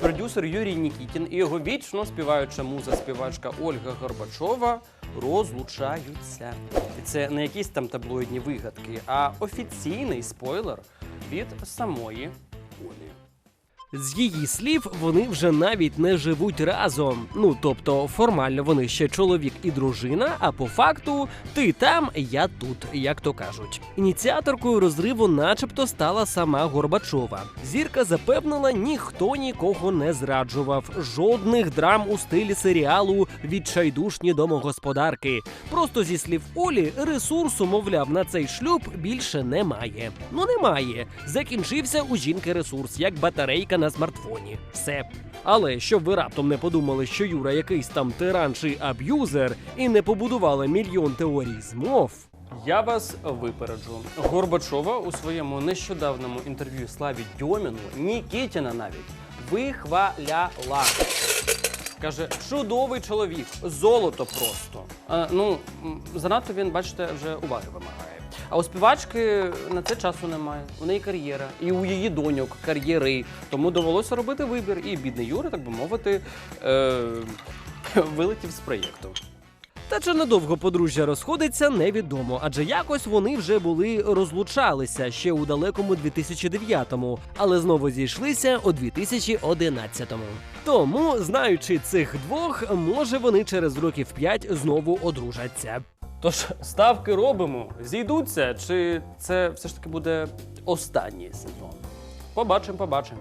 продюсер Юрій Нікітін і його вічно співаюча муза співачка Ольга Горбачова розлучаються. І це не якісь там таблоїдні вигадки, а офіційний спойлер від самої Олі. З її слів, вони вже навіть не живуть разом. Ну тобто, формально вони ще чоловік і дружина, а по факту ти там, я тут, як то кажуть. Ініціаторкою розриву, начебто, стала сама Горбачова. Зірка запевнила, ніхто нікого не зраджував. Жодних драм у стилі серіалу відчайдушні домогосподарки. Просто зі слів Олі, ресурсу, мовляв, на цей шлюб більше немає. Ну немає. Закінчився у жінки ресурс, як батарейка на смартфоні. Все. Але щоб ви раптом не подумали, що Юра якийсь там тиран чи аб'юзер і не побудували мільйон теорій змов. Я вас випереджу. Горбачова у своєму нещодавньому інтерв'ю Славі Дьоміну Нікітіна навіть вихваляла. Каже, чудовий чоловік, золото просто. Е, ну, занадто він, бачите, вже уваги вимагає. А у співачки на це часу немає. У неї кар'єра, і у її доньок кар'єри. Тому довелося робити вибір. І бідний Юра, так би мовити, е- вилетів з проєкту. Та чи надовго подружжя розходиться, невідомо, адже якось вони вже були розлучалися ще у далекому 2009-му, але знову зійшлися у 2011-му. Тому, знаючи цих двох, може вони через років п'ять знову одружаться. Тож ставки робимо, зійдуться, чи це все ж таки буде останній сезон? Побачимо, побачимо.